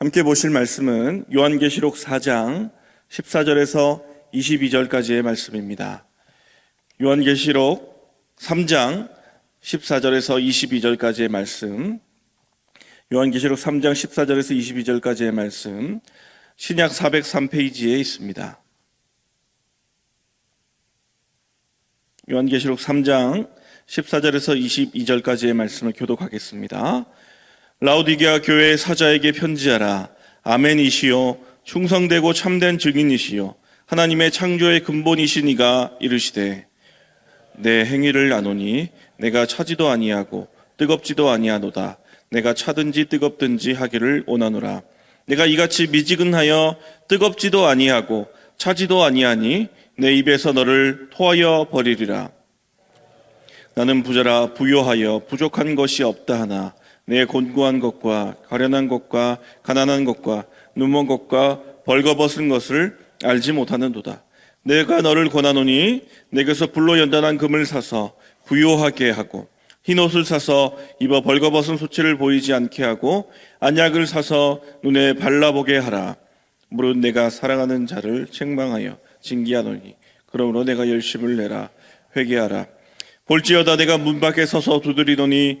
함께 보실 말씀은 요한계시록 4장 14절에서 22절까지의 말씀입니다. 요한계시록 3장 14절에서 22절까지의 말씀. 요한계시록 3장 14절에서 22절까지의 말씀. 신약 403페이지에 있습니다. 요한계시록 3장 14절에서 22절까지의 말씀을 교독하겠습니다. 라우디게아 교회의 사자에게 편지하라. 아멘이시요 충성되고 참된 증인이시요 하나님의 창조의 근본이시니가 이르시되 내 행위를 아노니 내가 차지도 아니하고 뜨겁지도 아니하노다. 내가 차든지 뜨겁든지 하기를 원하노라. 내가 이같이 미지근하여 뜨겁지도 아니하고 차지도 아니하니 내 입에서 너를 토하여 버리리라. 나는 부자라 부요하여 부족한 것이 없다 하나 내 곤고한 것과 가련한 것과 가난한 것과 눈먼 것과 벌거벗은 것을 알지 못하는도다. 내가 너를 권하노니 내게서 불로 연단한 금을 사서 부요하게 하고 흰 옷을 사서 입어 벌거벗은 소치를 보이지 않게 하고 안약을 사서 눈에 발라보게 하라. 무릇 내가 사랑하는 자를 책망하여 징계하노니 그러므로 내가 열심을 내라 회개하라. 볼지어다 내가 문 밖에 서서 두드리노니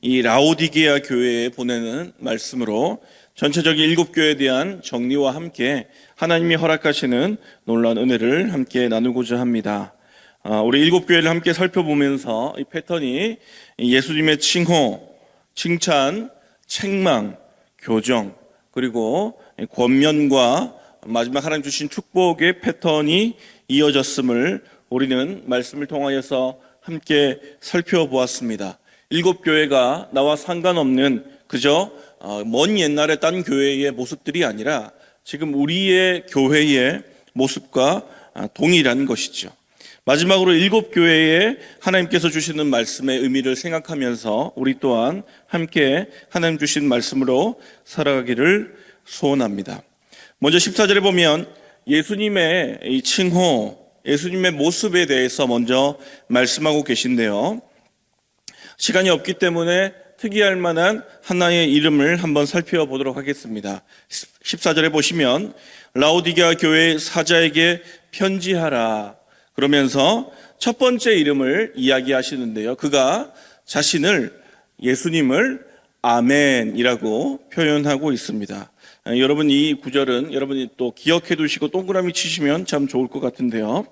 이 라오디게아 교회에 보내는 말씀으로 전체적인 일곱 교회에 대한 정리와 함께 하나님이 허락하시는 놀라운 은혜를 함께 나누고자 합니다. 아, 우리 일곱 교회를 함께 살펴보면서 이 패턴이 예수님의 칭호, 칭찬, 책망, 교정, 그리고 권면과 마지막 하나님 주신 축복의 패턴이 이어졌음을 우리는 말씀을 통하여서 함께 살펴보았습니다. 일곱 교회가 나와 상관없는 그저 어, 먼 옛날에 딴 교회의 모습들이 아니라 지금 우리의 교회의 모습과 아, 동일한 것이죠. 마지막으로 일곱 교회에 하나님께서 주시는 말씀의 의미를 생각하면서 우리 또한 함께 하나님 주신 말씀으로 살아가기를 소원합니다. 먼저 14절에 보면 예수님의 이 칭호, 예수님의 모습에 대해서 먼저 말씀하고 계신데요. 시간이 없기 때문에 특이할 만한 하나의 이름을 한번 살펴보도록 하겠습니다. 14절에 보시면 라오디게아 교회 사자에게 편지하라 그러면서 첫 번째 이름을 이야기하시는데요. 그가 자신을 예수님을 아멘이라고 표현하고 있습니다. 아, 여러분 이 구절은 여러분이 또 기억해 두시고 동그라미 치시면 참 좋을 것 같은데요.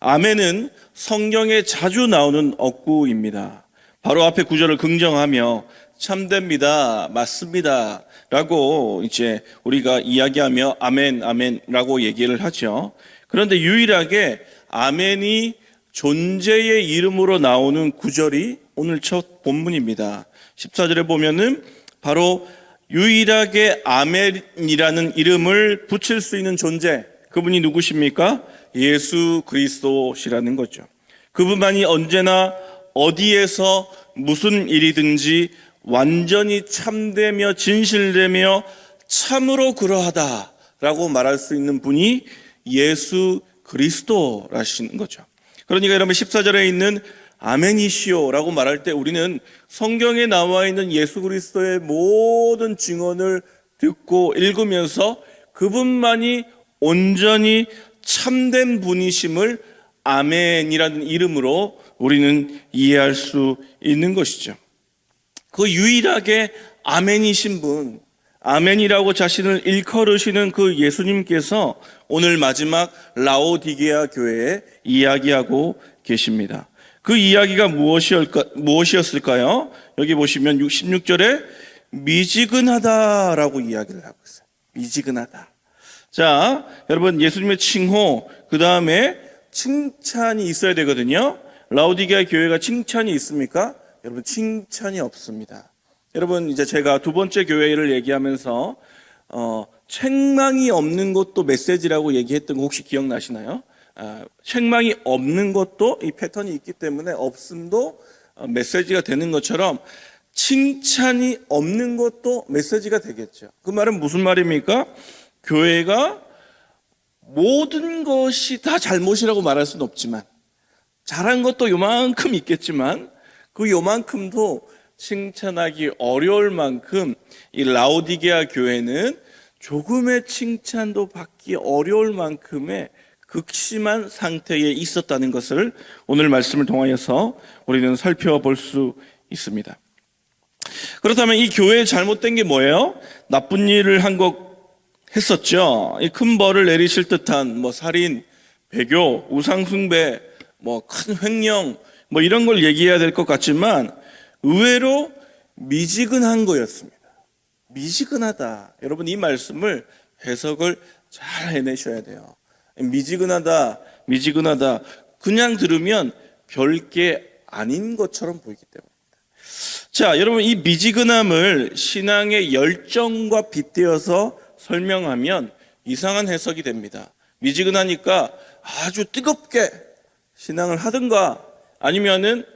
아멘은 성경에 자주 나오는 억구입니다. 바로 앞에 구절을 긍정하며 참됩니다. 맞습니다. 라고 이제 우리가 이야기하며 아멘, 아멘 라고 얘기를 하죠. 그런데 유일하게 아멘이 존재의 이름으로 나오는 구절이 오늘 첫 본문입니다. 14절에 보면은 바로 유일하게 아멘이라는 이름을 붙일 수 있는 존재, 그분이 누구십니까? 예수 그리스도시라는 거죠. 그분만이 언제나 어디에서 무슨 일이든지 완전히 참되며 진실되며 참으로 그러하다라고 말할 수 있는 분이 예수 그리스도라시는 거죠. 그러니까 여러분 14절에 있는 아멘이시오라고 말할 때 우리는 성경에 나와 있는 예수 그리스도의 모든 증언을 듣고 읽으면서 그분만이 온전히 참된 분이심을 아멘이라는 이름으로 우리는 이해할 수 있는 것이죠. 그 유일하게 아멘이신 분, 아멘이라고 자신을 일컬으시는 그 예수님께서 오늘 마지막 라오디게아 교회에 이야기하고 계십니다. 그 이야기가 무엇이었을까요? 여기 보시면 16절에 미지근하다라고 이야기를 하고 있어요. 미지근하다. 자, 여러분 예수님의 칭호, 그 다음에 칭찬이 있어야 되거든요. 라우디게아 교회가 칭찬이 있습니까? 여러분 칭찬이 없습니다. 여러분 이제 제가 두 번째 교회를 얘기하면서 어, 책망이 없는 것도 메시지라고 얘기했던 거 혹시 기억나시나요? 아, 책망이 없는 것도 이 패턴이 있기 때문에 없음도 어, 메시지가 되는 것처럼 칭찬이 없는 것도 메시지가 되겠죠. 그 말은 무슨 말입니까? 교회가 모든 것이 다 잘못이라고 말할 수는 없지만 잘한 것도 요만큼 있겠지만 그 요만큼도 칭찬하기 어려울 만큼 이 라오디게아 교회는 조금의 칭찬도 받기 어려울 만큼의 극심한 상태에 있었다는 것을 오늘 말씀을 통하여서 우리는 살펴볼 수 있습니다. 그렇다면 이 교회에 잘못된 게 뭐예요? 나쁜 일을 한 것 했었죠. 이큰 벌을 내리실 듯한 뭐 살인, 배교, 우상숭배, 뭐 큰 횡령, 뭐 이런 걸 얘기해야 될 것 같지만 의외로 미지근한 거였습니다. 미지근하다. 여러분 이 말씀을 해석을 잘 해내셔야 돼요. 미지근하다, 미지근하다. 그냥 들으면 별게 아닌 것처럼 보이기 때문입니다. 자, 여러분 이 미지근함을 신앙의 열정과 빗대어서 설명하면 이상한 해석이 됩니다. 미지근하니까 아주 뜨겁게 신앙을 하든가 아니면은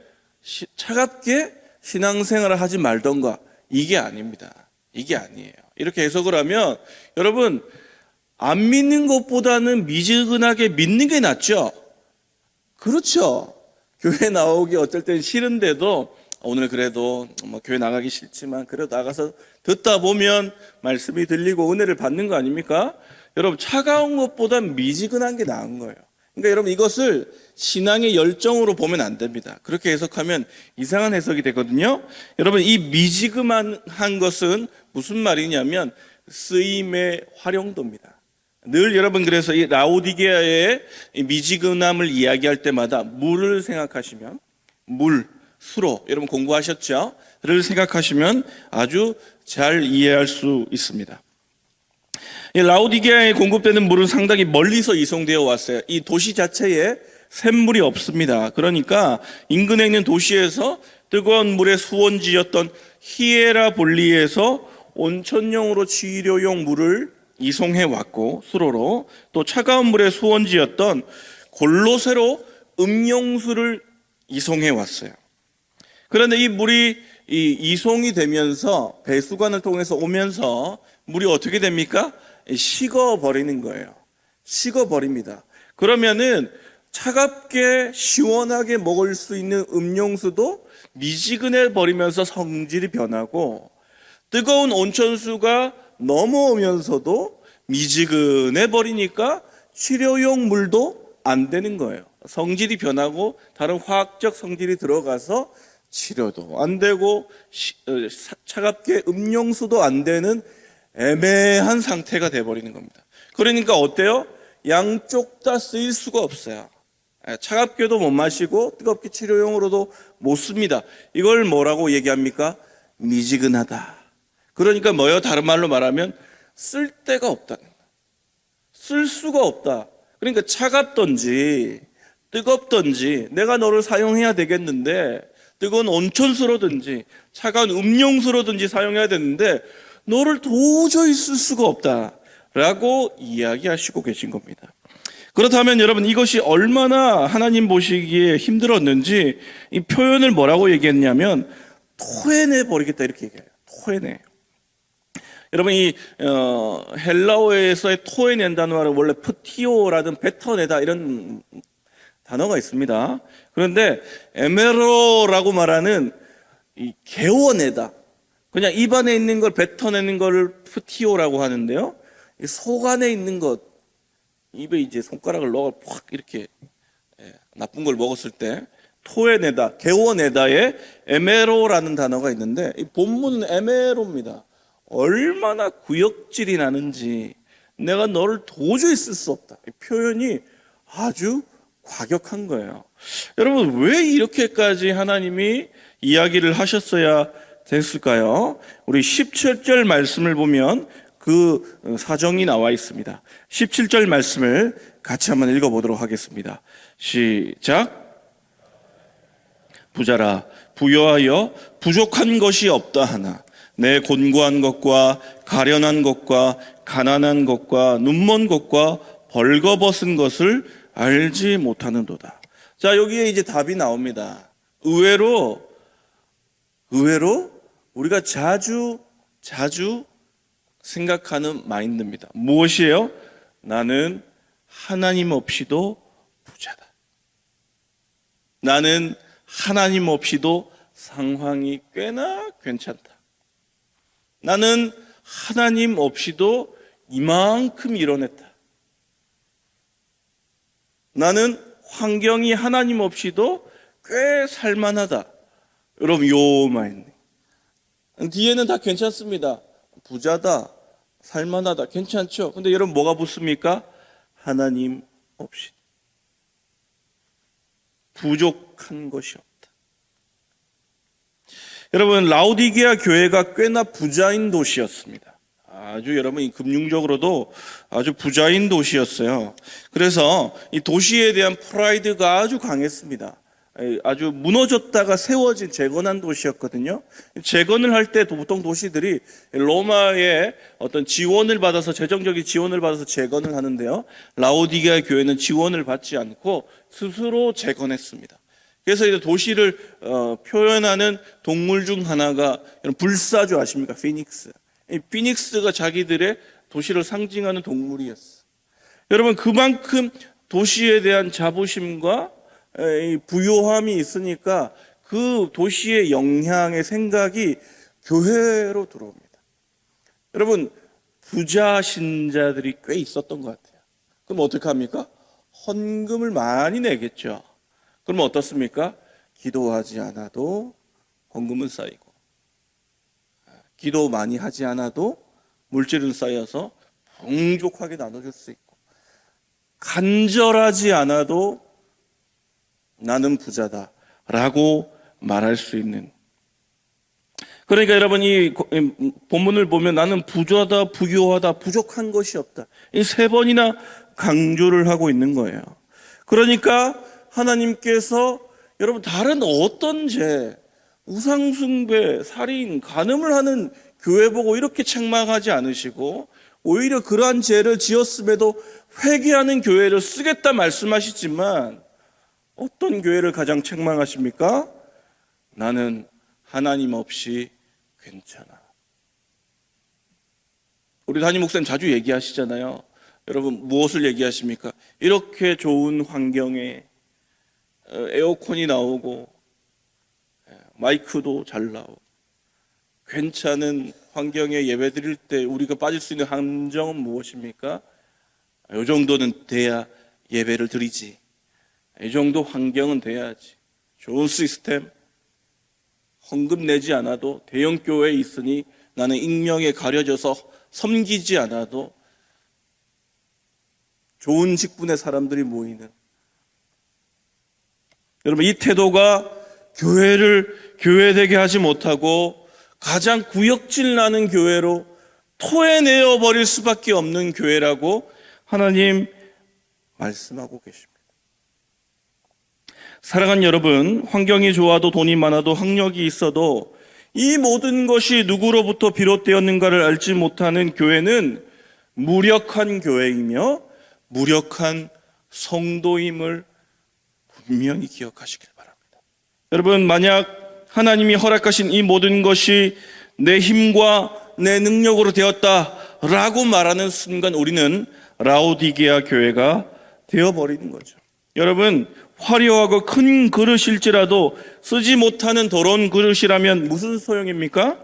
시- 차갑게 신앙생활을 하지 말던가 이게 아닙니다. 이게 아니에요. 이렇게 해석을 하면 여러분 안 믿는 것보다는 미지근하게 믿는 게 낫죠. 그렇죠. 교회 나오기 어쩔 땐 싫은데도 오늘 그래도 뭐 교회 나가기 싫지만 그래도 나가서 듣다 보면 말씀이 들리고 은혜를 받는 거 아닙니까? 여러분 차가운 것보다 미지근한 게 나은 거예요. 그러니까 여러분 이것을 신앙의 열정으로 보면 안 됩니다. 그렇게 해석하면 이상한 해석이 되거든요. 여러분 이 미지근한 것은 무슨 말이냐면 쓰임의 활용도입니다. 늘 여러분 그래서 이 라오디게아의 이 미지근함을 이야기할 때마다 물을 생각하시면 물, 수로 여러분 공부하셨죠? 를 생각하시면 아주 잘 이해할 수 있습니다. 이 라오디게아에 공급되는 물은 상당히 멀리서 이송되어 왔어요. 이 도시 자체에 샘물이 없습니다. 그러니까 인근에 있는 도시에서 뜨거운 물의 수원지였던 히에라 볼리에서 온천용으로 치료용 물을 이송해 왔고 수로로 또 차가운 물의 수원지였던 골로새로 음용수를 이송해 왔어요. 그런데 이 물이 이 이송이 되면서 배수관을 통해서 오면서 물이 어떻게 됩니까? 식어 버리는 거예요. 식어 버립니다. 그러면은 차갑게 시원하게 먹을 수 있는 음용수도 미지근해 버리면서 성질이 변하고 뜨거운 온천수가 넘어오면서도 미지근해 버리니까 치료용 물도 안 되는 거예요. 성질이 변하고 다른 화학적 성질이 들어가서 치료도 안 되고 시- 어, 사- 차갑게 음용수도 안 되는 애매한 상태가 돼 버리는 겁니다. 그러니까 어때요? 양쪽 다 쓰일 수가 없어요. 예, 차갑게도 못 마시고 뜨겁게 치료용으로도 못 씁니다. 이걸 뭐라고 얘기합니까? 미지근하다. 그러니까 뭐요? 다른 말로 말하면 쓸 데가 없다. 쓸 수가 없다. 그러니까 차갑던지 뜨겁던지 내가 너를 사용해야 되겠는데 뜨거운 온천수로든지 차가운 음용수로든지 사용해야 되는데 너를 도저히 쓸 수가 없다 라고 이야기하시고 계신 겁니다. 그렇다면 여러분 이것이 얼마나 하나님 보시기에 힘들었는지 이 표현을 뭐라고 얘기했냐면 토해내 버리겠다 이렇게 얘기해요. 토해내. 여러분 이 어, 헬라어에서의 토해낸다는 말은 원래 프티오라든 뱉어내다 이런 단어가 있습니다. 그런데 에메로라고 말하는 이 개워내다. 그냥 입안에 있는 걸 뱉어내는 거를 프티오라고 하는데요. 이속 안에 있는 것 입에 이제 손가락을 넣어 팍 이렇게 예, 나쁜 걸 먹었을 때 토해내다, 개워내다에 에메로라는 단어가 있는데 이 본문은 에메로입니다. 얼마나 구역질이 나는지 내가 너를 도저히 쓸 수 없다. 이 표현이 아주 과격한 거예요. 여러분 왜 이렇게까지 하나님이 이야기를 하셨어야 됐을까요? 우리 17절 말씀을 보면 그 사정이 나와 있습니다. 17절 말씀을 같이 한번 읽어보도록 하겠습니다. 시작. 부자라 부여하여 부족한 것이 없다 하나 내 곤고한 것과 가련한 것과 가난한 것과 눈먼 것과 벌거벗은 것을 알지 못하는도다. 자, 여기에 이제 답이 나옵니다. 의외로, 의외로 우리가 자주, 자주 생각하는 마인드입니다. 무엇이에요? 나는 하나님 없이도 부자다. 나는 하나님 없이도 상황이 꽤나 괜찮다. 나는 하나님 없이도 이만큼 이뤄냈다. 나는 환경이 하나님 없이도 꽤 살만하다. 여러분, 요 마인드. 뒤에는 다 괜찮습니다. 부자다. 살만하다. 괜찮죠? 근데 여러분, 뭐가 붙습니까? 하나님 없이. 부족한 것이 없다. 여러분, 라우디게아 교회가 꽤나 부자인 도시였습니다. 아주 여러분, 이 금융적으로도 아주 부자인 도시였어요. 그래서 이 도시에 대한 프라이드가 아주 강했습니다. 에, 아주 무너졌다가 세워진 재건한 도시였거든요. 재건을 할 때 보통 도시들이 로마의 어떤 지원을 받아서 재정적인 지원을 받아서 재건을 하는데요. 라오디게아 교회는 지원을 받지 않고 스스로 재건했습니다. 그래서 이제 도시를 어, 표현하는 동물 중 하나가 불사조 아십니까? 피닉스. 이 피닉스가 자기들의 도시를 상징하는 동물이었어. 여러분 그만큼 도시에 대한 자부심과 부요함이 있으니까 그 도시의 영향의 생각이 교회로 들어옵니다. 여러분 부자 신자들이 꽤 있었던 것 같아요. 그럼 어떻게 합니까? 헌금을 많이 내겠죠. 그러면 어떻습니까? 기도하지 않아도 헌금은 쌓이고, 기도 많이 하지 않아도 물질은 쌓여서 풍족하게 나눠줄 수 있고, 간절하지 않아도 나는 부자다. 라고 말할 수 있는. 그러니까 여러분 이 본문을 보면 나는 부자다, 부유하다, 부족한 것이 없다. 이 세 번이나 강조를 하고 있는 거예요. 그러니까 하나님께서 여러분 다른 어떤 죄, 우상숭배, 살인, 간음을 하는 교회 보고 이렇게 책망하지 않으시고 오히려 그러한 죄를 지었음에도 회개하는 교회를 쓰겠다 말씀하시지만 어떤 교회를 가장 책망하십니까? 나는 하나님 없이 괜찮아. 우리 담임 목사님 자주 얘기하시잖아요. 여러분 무엇을 얘기하십니까? 이렇게 좋은 환경에 어, 에어컨이 나오고 예, 마이크도 잘 나오고 괜찮은 환경에 예배 드릴 때 우리가 빠질 수 있는 함정은 무엇입니까? 이 정도는 돼야 예배를 드리지. 이 정도 환경은 돼야지. 좋은 시스템, 헌금 내지 않아도 대형 교회에 있으니 나는 익명에 가려져서 섬기지 않아도 좋은 직분의 사람들이 모이는 여러분 이 태도가 교회를 교회되게 하지 못하고 가장 구역질 나는 교회로 토해내어 버릴 수밖에 없는 교회라고 하나님 말씀하고 계십니다. 사랑하는 여러분, 환경이 좋아도 돈이 많아도 학력이 있어도 이 모든 것이 누구로부터 비롯되었는가를 알지 못하는 교회는 무력한 교회이며 무력한 성도임을 분명히 기억하시길 바랍니다. 여러분, 만약 하나님이 허락하신 이 모든 것이 내 힘과 내 능력으로 되었다라고 말하는 순간 우리는 라오디게아 교회가 되어버리는 거죠. 여러분, 화려하고 큰 그릇일지라도 쓰지 못하는 더러운 그릇이라면 무슨 소용입니까?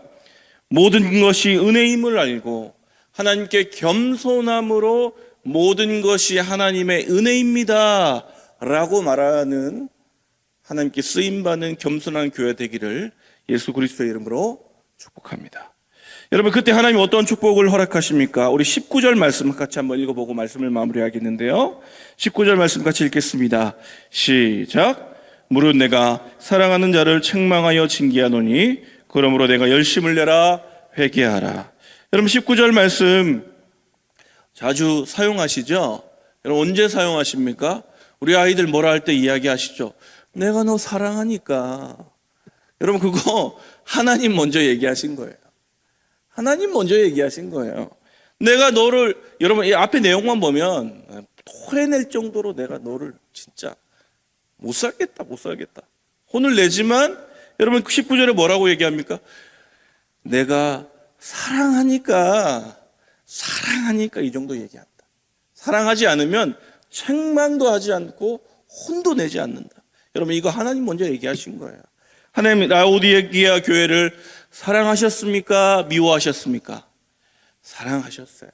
모든 것이 은혜임을 알고 하나님께 겸손함으로 모든 것이 하나님의 은혜입니다. 라고 말하는 하나님께 쓰임받는 겸손한 교회 되기를 예수 그리스도의 이름으로 축복합니다. 여러분, 그때 하나님 어떤 축복을 허락하십니까? 우리 19절 말씀 같이 한번 읽어보고 말씀을 마무리하겠는데요. 19절 말씀 같이 읽겠습니다. 시작. 무릇 내가 사랑하는 자를 책망하여 징계하노니, 그러므로 내가 열심을 내라 회개하라. 여러분, 19절 말씀 자주 사용하시죠? 여러분, 언제 사용하십니까? 우리 아이들 뭐라 할 때 이야기하시죠? 내가 너 사랑하니까. 여러분, 그거 하나님 먼저 얘기하신 거예요. 하나님 먼저 얘기하신 거예요. 내가 너를 여러분 이 앞에 내용만 보면 토해낼 정도로 내가 너를 진짜 못 살겠다 못 살겠다 혼을 내지만 여러분 19절에 뭐라고 얘기합니까? 내가 사랑하니까 사랑하니까 이 정도 얘기한다. 사랑하지 않으면 책망도 하지 않고 혼도 내지 않는다. 여러분 이거 하나님 먼저 얘기하신 거예요. 하나님 라오디게아 교회를 사랑하셨습니까? 미워하셨습니까? 사랑하셨어요.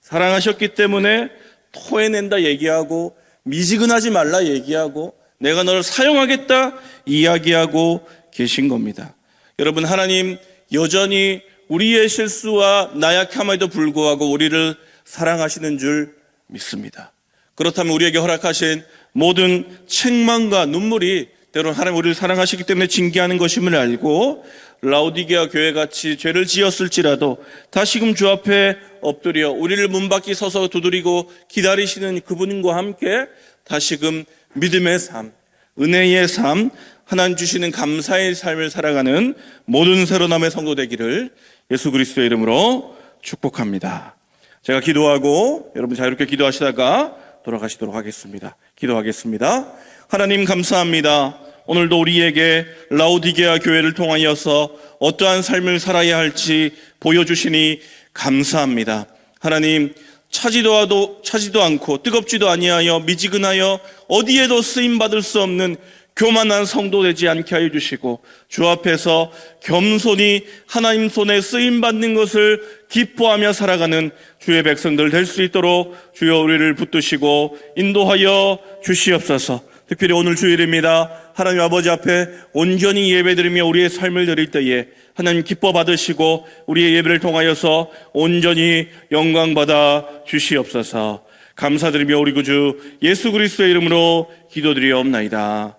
사랑하셨기 때문에 토해낸다 얘기하고 미지근하지 말라 얘기하고 내가 너를 사용하겠다 이야기하고 계신 겁니다. 여러분 하나님 여전히 우리의 실수와 나약함에도 불구하고 우리를 사랑하시는 줄 믿습니다. 그렇다면 우리에게 허락하신 모든 책망과 눈물이 때로는 하나님 우리를 사랑하시기 때문에 징계하는 것임을 알고 라우디게아 교회 같이 죄를 지었을지라도 다시금 주 앞에 엎드려 우리를 문 밖에 서서 두드리고 기다리시는 그분과 함께 다시금 믿음의 삶, 은혜의 삶, 하나님 주시는 감사의 삶을 살아가는 모든 새로남의 성도 되기를 예수 그리스도의 이름으로 축복합니다. 제가 기도하고 여러분 자유롭게 기도하시다가 돌아가시도록 하겠습니다. 기도하겠습니다. 하나님 감사합니다. 오늘도 우리에게 라우디게아 교회를 통하여서 어떠한 삶을 살아야 할지 보여주시니 감사합니다. 하나님 차지도 차지도 않고 뜨겁지도 아니하여 미지근하여 어디에도 쓰임 받을 수 없는 교만한 성도 되지 않게 하여 주시고 주 앞에서 겸손히 하나님 손에 쓰임 받는 것을 기뻐하며 살아가는 주의 백성들 될 수 있도록 주여 우리를 붙드시고 인도하여 주시옵소서. 특별히 오늘 주일입니다. 하나님 아버지 앞에 온전히 예배드리며 우리의 삶을 드릴 때에 하나님 기뻐 받으시고 우리의 예배를 통하여서 온전히 영광 받아 주시옵소서. 감사드리며 우리 구주 예수 그리스도의 이름으로 기도드리옵나이다.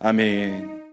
아멘.